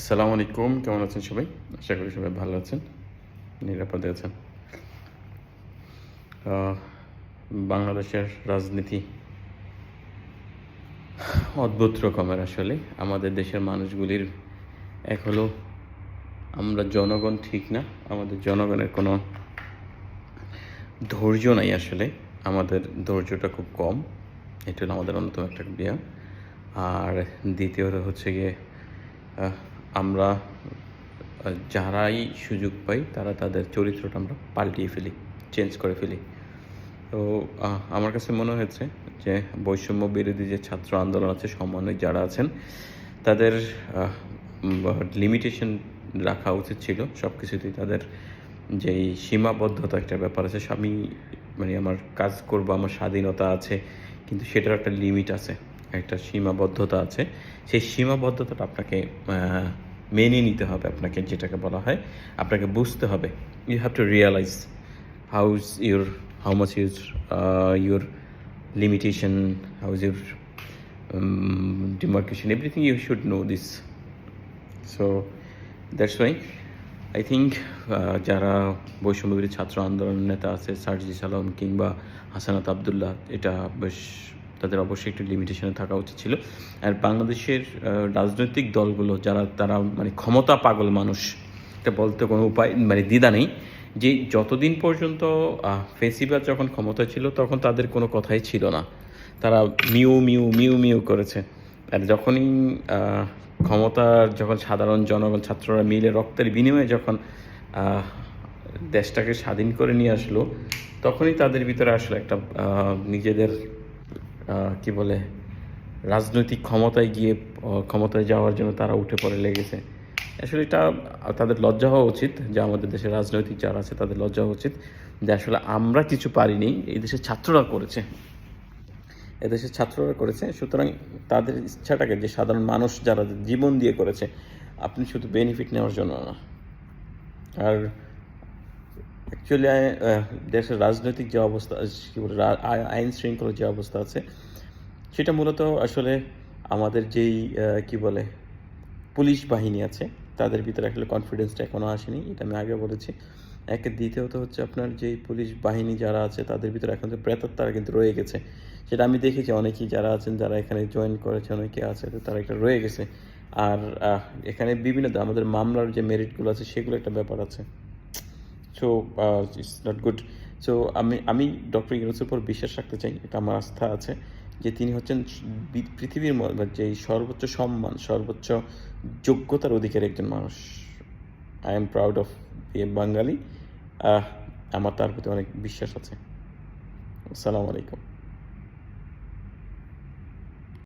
আসসালামু আলাইকুম, কেমন আছেন সবাই? আশা করি সবাই ভালো আছেন, নিরাপদে আছেন। বাংলাদেশের রাজনীতি অদ্ভুত রকমের আসলে। আমাদের দেশের মানুষগুলির এক হলো, আমরা জনগণ ঠিক না, আমাদের জনগণের কোনো ধৈর্য নাই আসলে, আমাদের ধৈর্যটা খুব কম, এটা হলো আমাদের অন্যতম একটা বিয়া আর দ্বিতীয়ত হচ্ছে গিয়ে আমরা যারাই সুযোগ পাই তারা তাদের চরিত্রটা আমরা পাল্টিয়ে ফেলি চেঞ্জ করে ফেলি। তো আমার কাছে মনে হয়েছে যে বৈষম্য বিরোধী যে ছাত্র আন্দোলন আছে সমন্বয় যারা আছেন, তাদের লিমিটেশন রাখা উচিত ছিল। সব কিছুতেই তাদের যেই সীমাবদ্ধতা একটা ব্যাপার আছে আমি মানে আমার কাজ করব, আমার স্বাধীনতা আছে, কিন্তু সেটার একটা লিমিট আছে। একটা সীমাবদ্ধতা আছে। সেই সীমাবদ্ধতাটা আপনাকে মেনে নিতে হবে আপনাকে যেটাকে বলা হয়। আপনাকে বুঝতে হবে। You have to realise your how much is uh, your limitation how is your um, demarcation everything you should know this. So that's why I think যারা বৈষম্যবিরোধী ছাত্র আন্দোলন নেতা আছে সার্জি সালাম কিংবা হাসানাত আবদুল্লাহ এটা বেশ তাদের অবশ্যই একটু লিমিটেশনে থাকা উচিত ছিল। আর বাংলাদেশের রাজনৈতিক দলগুলো যারা তারা মানে ক্ষমতা পাগল মানুষ এটা বলতে কোনো উপায় মানে দ্বিধা নেই যে যতদিন পর্যন্ত আহ, ফেসিবাদ যখন ক্ষমতা ছিল তখন তাদের কোনো কথাই ছিল না। তারা মিউ মিউ মিউ মিউ করেছে। আর যখনই ক্ষমতার যখন সাধারণ জনগণ ছাত্ররা মিলে রক্তের বিনিময়ে যখন দেশটাকে স্বাধীন করে নিয়ে আসলো তখনই তাদের ভিতরে আসলে একটা নিজেদের কি বলে, রাজনৈতিক ক্ষমতায় গিয়ে ক্ষমতায় যাওয়ার জন্য তারা উঠে পড়ে লেগেছে। আসলে এটা তাদের লজ্জা হওয়া উচিত যে আমাদের দেশের রাজনৈতিক যারা আছে তাদের লজ্জা হওয়া উচিত যে আসলে আমরা কিছু পারিনি, এই দেশের ছাত্ররা করেছে। এদেশের ছাত্ররা করেছে, সুতরাং তাদের ইচ্ছাটাকে যে সাধারণ মানুষ যারা জীবন দিয়ে করেছে, আপনি শুধু বেনিফিট নেওয়ার জন্য না। আর অ্যাকচুয়ালি দেশের রাজনৈতিক যে অবস্থা কী বলে আইন শৃঙ্খলার যে অবস্থা আছে, সেটা মূলত আসলে আমাদের যেই কি বলে, পুলিশ বাহিনী আছে, তাদের ভিতরে আসলে কনফিডেন্সটা এখনও আসেনি, এটা আমি আগে বলেছি। একে দ্বিতীয়ত হচ্ছে আপনার যেই পুলিশ বাহিনী যারা আছে, তাদের ভিতরে এখন যে প্রেতাত্মারা কিন্তু রয়ে গেছে। সেটা আমি দেখেছি, অনেকেই যারা আছেন, যারা এখানে জয়েন করেছে, অনেকে আছে, তো তারা একটা রয়ে গেছে। আর এখানে বিভিন্ন আমাদের মামলার যে মেরিটগুলো আছে, সেগুলো একটা ব্যাপার আছে। So it's not good so আমি আমি ডক্টর ইউনুসের উপর বিশ্বাস রাখতে চাই, এটা আমার আস্থা আছে, যে তিনি হচ্ছেন পৃথিবীর যে সর্বোচ্চ সম্মান, সর্বোচ্চ যোগ্যতার অধিকারী একজন মানুষ। I am proud of Bengali আমার তার প্রতি অনেক বিশ্বাস আছে। আসসালামু আলাইকুম।